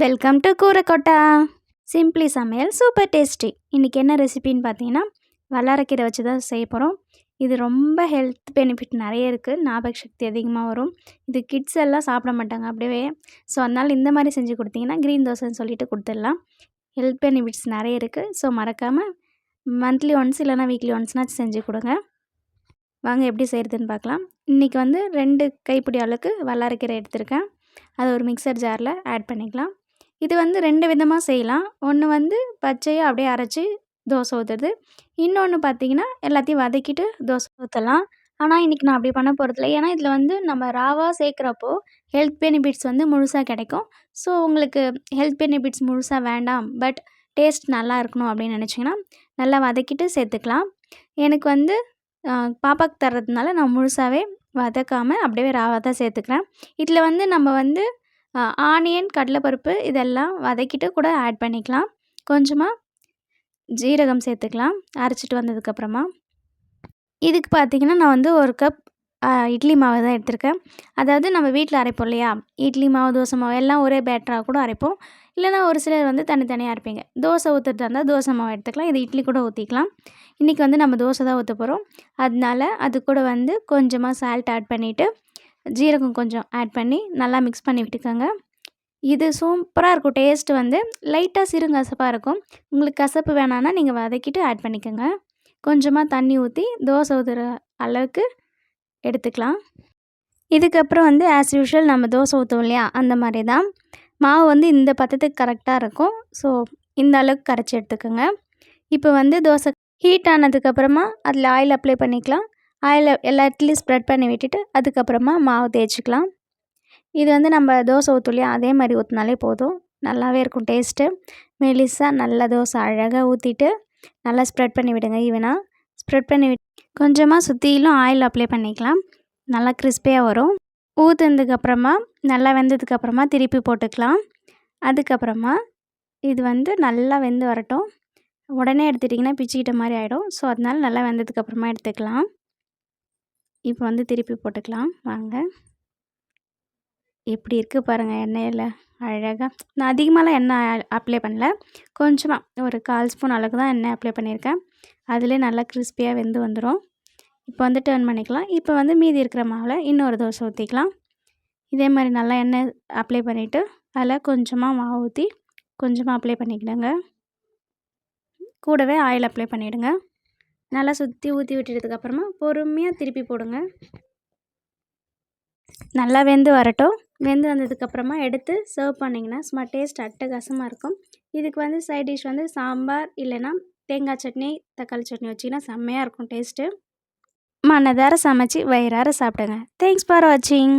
Welcome to கூரைக்கொட்டா simply சமையல் super tasty இன்றைக்கி என்ன ரெசிபின்னு பார்த்தீங்கன்னா வல்லாரக்கீரை வச்சு தான் செய்ய போகிறோம் இது ரொம்ப ஹெல்த் பெனிஃபிட் நிறைய இருக்குது ஞாபக சக்தி அதிகமாக வரும். இது கிட்ஸ் எல்லாம் சாப்பிட மாட்டாங்க அப்படியே. ஸோ அதனால் இந்த மாதிரி செஞ்சு கொடுத்தீங்கன்னா க்ரீன் தோசைன்னு சொல்லிட்டு கொடுத்துடலாம். ஹெல்த் பெனிஃபிட்ஸ் நிறைய இருக்குது ஸோ மறக்காமல் மந்த்லி ஒன்ஸ் இல்லைனா வீக்லி ஒன்ஸ்னாச்சும் செஞ்சு கொடுங்க. வாங்க எப்படி செய்கிறதுன்னு பார்க்கலாம். இன்றைக்கி வந்து ரெண்டு கைப்பிடி அளவுக்கு வல்லாரக்கீரை எடுத்திருக்கேன். அதை ஒரு மிக்சர் ஜாரில் ஆட் பண்ணிக்கலாம். இது வந்து ரெண்டு விதமாக செய்யலாம். ஒன்று வந்து பச்சையாக அப்படியே அரைச்சி தோசை ஊற்றுறது இன்னொன்று பார்த்தீங்கன்னா எல்லாத்தையும் வதக்கிட்டு தோசை ஊற்றலாம் ஆனால் இன்றைக்கி நான் அப்படி பண்ண போகிறதில்ல ஏன்னா இதில் வந்து நம்ம ராவாக சேர்க்குறப்போ ஹெல்த் பெனிஃபிட்ஸ் வந்து முழுசாக கிடைக்கும். ஸோ உங்களுக்கு ஹெல்த் பெனிஃபிட்ஸ் முழுசாக வேண்டாம். பட் டேஸ்ட் நல்லா இருக்கணும் அப்படின்னு நினச்சிங்கன்னா நல்லா வதக்கிட்டு சேர்த்துக்கலாம். எனக்கு வந்து பாப்பாவுக்கு தர்றதுனால நான் முழுசாகவே வதக்காமல் அப்படியே ராவாக தான் சேர்த்துக்கிறேன். இதில் வந்து நம்ம வந்து ஆனியன் கடலைப்பருப்பு இதெல்லாம் வதக்கிட்டு கூட ஆட் பண்ணிக்கலாம். கொஞ்சமாக ஜீரகம் சேர்த்துக்கலாம் அரைச்சிட்டு வந்ததுக்கப்புறமா. இதுக்கு பார்த்திங்கன்னா நான் வந்து ஒரு கப் இட்லி மாவு தான் எடுத்திருக்கேன். அதாவது நம்ம வீட்டில் அரைப்போம் இல்லையா? இட்லி மாவு தோசை மாவு எல்லாம் ஒரே பேட்டராக கூட அரைப்போம். இல்லைனா ஒரு சிலர் வந்து தனித்தனியாக அரைப்பீங்க. தோசை ஊற்றுறதா இருந்தால் தோசை மாவு எடுத்துக்கலாம். இது இட்லி கூட ஊற்றிக்கலாம் இன்றைக்கி வந்து நம்ம தோசை தான் ஊற்ற போகிறோம் அதனால அது கூட வந்து கொஞ்சமாக சால்ட் ஆட் பண்ணிவிட்டு ஜீரகம் கொஞ்சம் ஆட் பண்ணி நல்லா மிக்ஸ் பண்ணி விட்டுக்கோங்க. இது சூப்பராக இருக்கும். டேஸ்ட் வந்து லைட்டாக சிறுங்கசப்பாக இருக்கும். உங்களுக்கு கசப்பு வேணான்னா நீங்கள் வதக்கிட்டு ஆட் பண்ணிக்கோங்க. கொஞ்சமாக தண்ணி ஊற்றி தோசை ஊற்றுற அளவுக்கு எடுத்துக்கலாம். இதுக்கப்புறம் வந்து ஆஸ் யூஷுவல் நம்ம தோசை ஊற்றுவோம் இல்லையா? அந்த மாதிரி தான் மாவு வந்து இந்த பத்தத்துக்கு கரெக்டாக இருக்கும். ஸோ இந்த அளவுக்கு கரைச்சி எடுத்துக்கோங்க. இப்போ வந்து தோசை ஹீட் ஆனதுக்கப்புறமா அதில் ஆயில் அப்ளை பண்ணிக்கலாம். ஆயில் எல்லா இடத்துலையும் ஸ்ப்ரெட் பண்ணி விட்டுட்டு அதுக்கப்புறமா மாவு தேய்ச்சிக்கலாம். இது வந்து நம்ம தோசை ஊற்றுலையும் அதே மாதிரி ஊற்றினாலே போதும். நல்லாவே இருக்கும் டேஸ்ட்டு மெலிசாக நல்ல தோசை அழகாக ஊற்றிட்டு நல்லா ஸ்ப்ரெட் பண்ணி விடுங்க ஈவனாக ஸ்ப்ரெட் பண்ணி விட் கொஞ்சமாக சுற்றிலும் ஆயில் அப்ளை பண்ணிக்கலாம். நல்லா கிறிஸ்பியாக வரும். ஊற்றுனதுக்கப்புறமா நல்லா வெந்ததுக்கப்புறமா திருப்பி போட்டுக்கலாம். அதுக்கப்புறமா இது வந்து நல்லா வெந்து வரட்டும். உடனே எடுத்துட்டிங்கன்னா பிச்சுக்கிட்ட மாதிரி ஆகிடும் ஸோ அதனால் நல்லா வெந்ததுக்கப்புறமா எடுத்துக்கலாம். இப்போ வந்து திருப்பி போட்டுக்கலாம். வாங்க. எப்படி இருக்குது பாருங்கள் எண்ணெயில். அழகாக நான் அதிகமாகலாம் எண்ணெய் அப்ளை பண்ணல. கொஞ்சமாக ஒரு கால் ஸ்பூன் அளவுக்கு தான் எண்ணெய் அப்ளை பண்ணியிருக்கேன். அதிலே நல்லா கிறிஸ்பியாக வெந்து வந்துடும் இப்போ வந்து டேர்ன் பண்ணிக்கலாம். இப்போ வந்து மீதி இருக்கிற மாவில் இன்னொரு தோசை ஊற்றிக்கலாம் இதே மாதிரி நல்லா எண்ணெய் அப்ளை பண்ணிவிட்டு அதில் கொஞ்சமாக மாவு ஊற்றி கொஞ்சமாக அப்ளை பண்ணிக்கிடுங்க. கூடவே ஆயில் அப்ளை பண்ணிவிடுங்க நல்லா சுற்றி ஊற்றி விட்டுட்டதுக்கப்புறமா பொறுமையாக திருப்பி போடுங்க. நல்லா வெந்து வரட்டும். வெந்து வந்ததுக்கப்புறமா எடுத்து சர்வ் பண்ணிங்கன்னா சும்மா டேஸ்ட் அட்டகாசமாக இருக்கும். இதுக்கு வந்து சைட் டிஷ் வந்து சாம்பார் இல்லைன்னா தேங்காய் சட்னி தக்காளி சட்னி வச்சிங்கன்னா செம்மையாக இருக்கும் டேஸ்ட்டு மனதார சமைச்சி வயிறார சாப்பிடுங்க. தேங்க்ஸ் ஃபார் வாட்சிங்